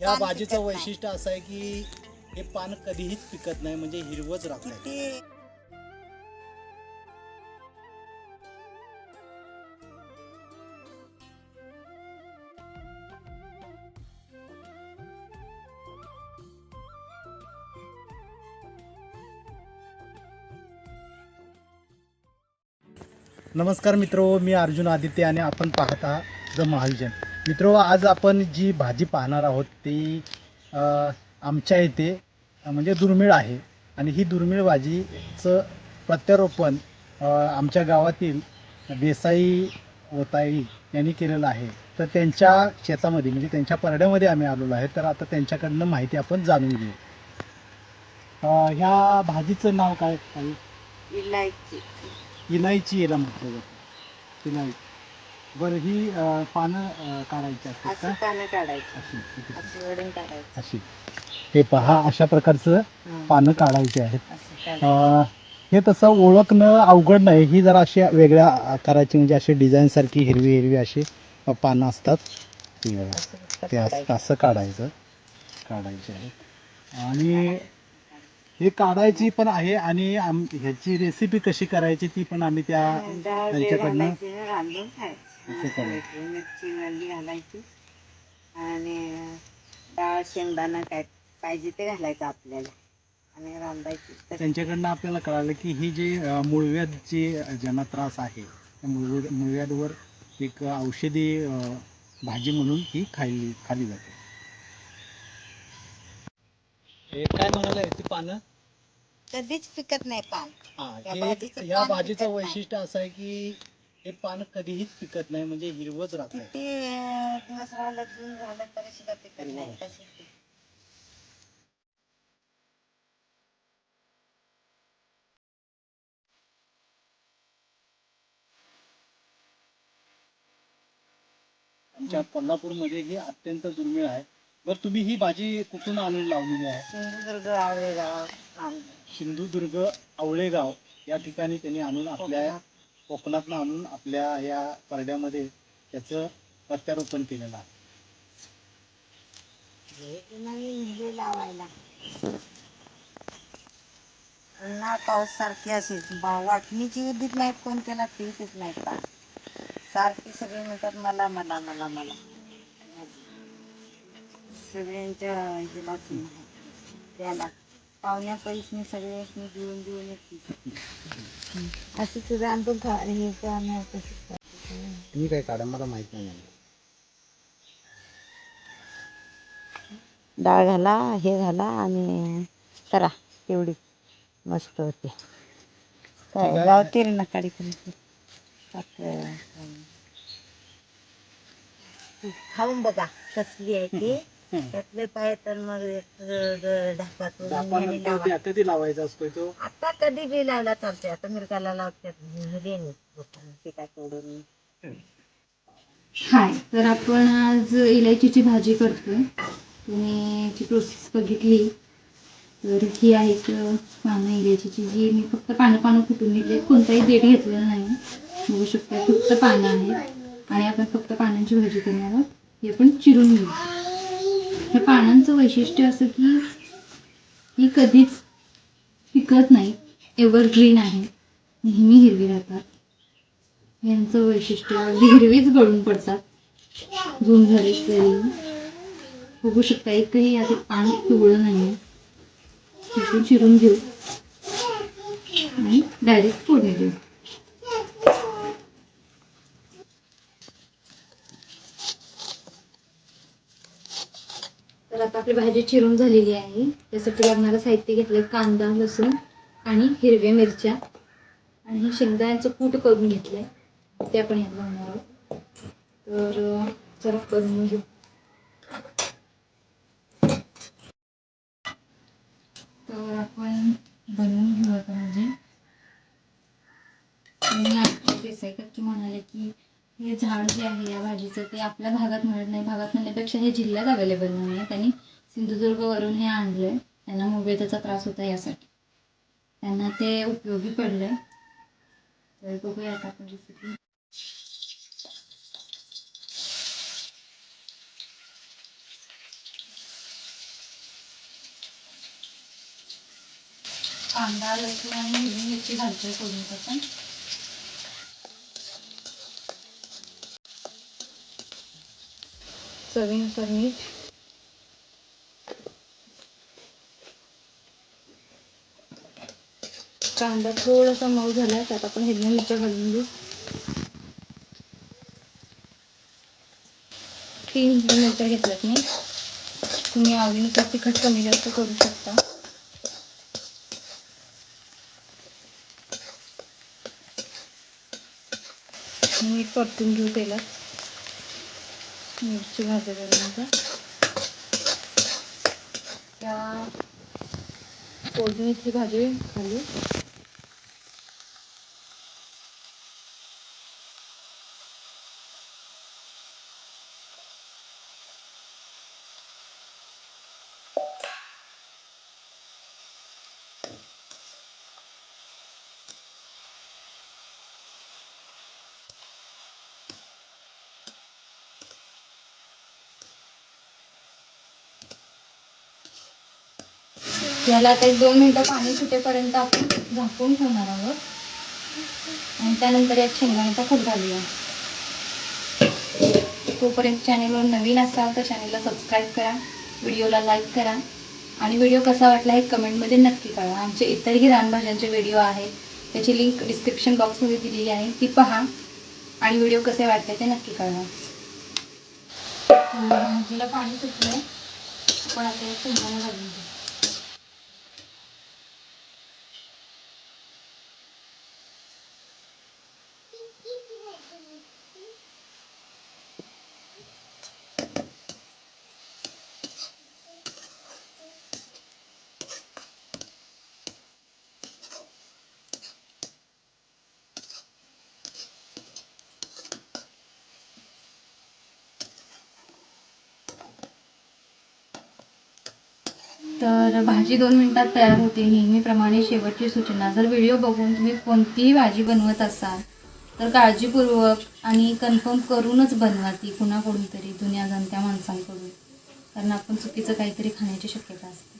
या पान भाजीचं पिकत नाही. वैशिष्ट्य असं आहे की हे पान कधीहीच पिकत नाही म्हणजे हिरवच राहत नमस्कार मित्रो मी अर्जुन आदित्य आणि आपण पाहत द महाविजन. मित्रो आज आपण जी भाजी पाहणार आहोत ती आमच्या इथे म्हणजे दुर्मिळ आहे. आणि ही दुर्मिळ भाजीचं प्रत्यारोपण आमच्या गावातील देसाई ओताई यांनी केलेलं आहे. तर त्यांच्या शेतामध्ये म्हणजे त्यांच्या परड्यामध्ये आम्ही आलेलो आहे. तर आता त्यांच्याकडनं माहिती आपण जाणून घेऊ. ह्या भाजीचं नाव काय? काय इलायची. इलायची याला म्हटलं जातं. इलायची. बरं ही अं, पानं काढायची असतात असं का पानं काढायची अशी. अशी वडून काढायची अशी हे पहा अशा प्रकारचं हं. पानं काढायची आहेत असं काढायचं. अं, हे तसं ओळखणं अवघड नाही ही जरा अशी वेगळ्या आकाराची म्हणजे अशी डिझाईन सारखी हिरवी हिरवी अशी अं, पानं असतात बघा. असं नुसतं ते असं काढायचं. असं काढायचं काढायचे आहेत आणि हे काढायची पण आहे आणि आम ह्याची रेसिपी कशी करायची ती पण आम्ही त्या डाळ बे त्यांच्याकडनं घालायची रांधून खायची असं करायचं. घालायची, मिरची वल्ली घालायची. आणि डाळ शेंगदाणा काय पाहिजे ते घालायचं आपल्याला. आणि रांधायची तर त्यांच्याकडनं आपल्याला कळालं की ही जी अ, मुळव्याधची ज्यांना त्रास आहे त्या मुळव्याध मुळव्याधवर एक औषधी अ, भाजी म्हणून ही खाल्ली खाली जाते. हे काय म्हणाले? ती पानं? कधीच पिकत नाही पान. हा या हे भाजीचं या पान भाजीचं पिकत नाही. वैशिष्ट्य असं आहे की हे पान कधीहीच पिकत नाही म्हणजे हिरवच राहत किती दिवस राहिलं जून झालं तरी सुद्धा पिकत नाही तशी ती. आमच्या कोल्हापूरमध्ये ही अत्यंत दुर्मिळ आहे. बरं तुम्ही ही भाजी कुठून आणून लावलेली आहे सिंधुदुर्ग आवळेगाव. सिंधुदुर्ग आवळेगाव. या ठिकाणी त्यांनी आणून आपल्या कोकणातनं आणून आपल्या या परड्यामध्ये त्याचं प्रत्यारोपण केलेलं आहे. लावायला. ना पाऊस सारखी अशीच बा- वाटणीची उदीत नाहीत कोण त्याला पीकच नाही का? सारखी सगळे म्हणतात मला मला मला मला. सगळ्यांच्या हिला नाही त्याला. पाहुण्या पैसनी सगळ्यांनी देऊन देऊन येते असं तुझं आणून खा हे तसंच. तुम्ही काय काढा मला माहीत नाही. डाळ घाला हे घाला आणि करा तेवढी मस्त होते. काय ठीक आहे. लावतील ना काडी करी आपलं खाऊन बघा कसली आहे ती. त्यातले पाय तर मग एक ढाकातून. कधी- लावायचा असतो तो. आता कधी बी लावला चालते आता लावतात देणे पिका तोडून हाय तर आपण आज इलायचीची भाजी करतोय. तुम्ही याची प्रोसेस बघितली. तर ही आहेत पानं इलायचीची जी मी फक्त पानं पानं फुटून घेतली कोणताही देठ घेतलेला नाही. बघू शकता फक्त पानं आहेत. आणि आपण फक्त पानांची भाजी करणार आहोत. हे आपण चिरून घेऊ. ह्या पानांचं वैशिष्ट्य असं की ही कधीच पिकत नाही. एव्हरग्रीन आहे. नेहमी हिरवी राहतात. यांचं वैशिष्ट्य अगदी हिरवीच गळून पडतात. जून झाले तरी. बघू शकता एकही याचं पान पिवळं नाही आहे चिरून घेऊ. आणि डायरेक्ट फोडणी देऊ. तर आता आपली भाजी चिरून झालेली आहे. त्यासाठी लागणारं साहित्य घेतलं कांदा लसूण आणि हिरव्या मिरच्या. आणि शेंगदाण्याचं कूट करून घेतलंय. ते आपण यात घालणार आहोत. तर अं, जरा करून घेऊ. तर आपण बनवून घेऊ आता म्हणजे आणि म्हणाले की हे झाड जे आहे या भाजीचं ते आपल्या भागात मिळत नाही. भागात मिळण्यापेक्षा हे जिल्ह्यात अवेलेबल नाही आहे. त्यांनी सिंधुदुर्गवरून हे आणलं आहे त्यांना मुंबईचा त्रास होता यासाठी. त्यांना ते उपयोगी पडलं आहे तर बघूया आता आपण रेसिपी कांदा लसूण आणि मिरची घालतोय सोडून आपण चवीनुसार मीठ कांदा थोडासा मऊ झाला त्यात आपण हिरव्या मिरच्या घालून देऊ तीन हिरव्या मिरच्या घेतल्यात मी तुम्ही आवडीनुसार तिखट कमी जास्त करू शकता मीठ परतून घेऊ तेलात मिरची भाजल्यानंतर त्या फोडणीची भाजी घालू याला आता एक दोन मिनटं पाणी सुटेपर्यंत आपण झाकून ठेवणार आहोत. आणि त्यानंतर यात शेंगदाण्याचा खूप घालूया. तोपर्यंत चॅनेलवर नवीन असाल तर चॅनेलला सबस्क्राईब करा व्हिडिओला लाईक करा. आणि व्हिडिओ कसा वाटला हे कमेंटमध्ये नक्की कळवा. आमचे इतरही रानभाज्यांचे व्हिडिओ आहेत. त्याची लिंक डिस्क्रिप्शन बॉक्समध्ये दिलेली आहे. ती पहा. आणि व्हिडिओ कसे वाटले ते नक्की कळवा. भाजीला पाणी सुटलं पण आता हे घालून तर भाजी दोन मिनिटात तयार होते. नेहमीप्रमाणे शेवटची सूचना. जर व्हिडिओ बघून तुम्ही कोणतीही भाजी बनवत असाल तर काळजीपूर्वक आणि कन्फर्म करूनच बनवा ती कुणाकडून तरी जुन्या जाणत्या माणसांकडून. कारण आपण चुकीचं काहीतरी खाण्याची शक्यता असते.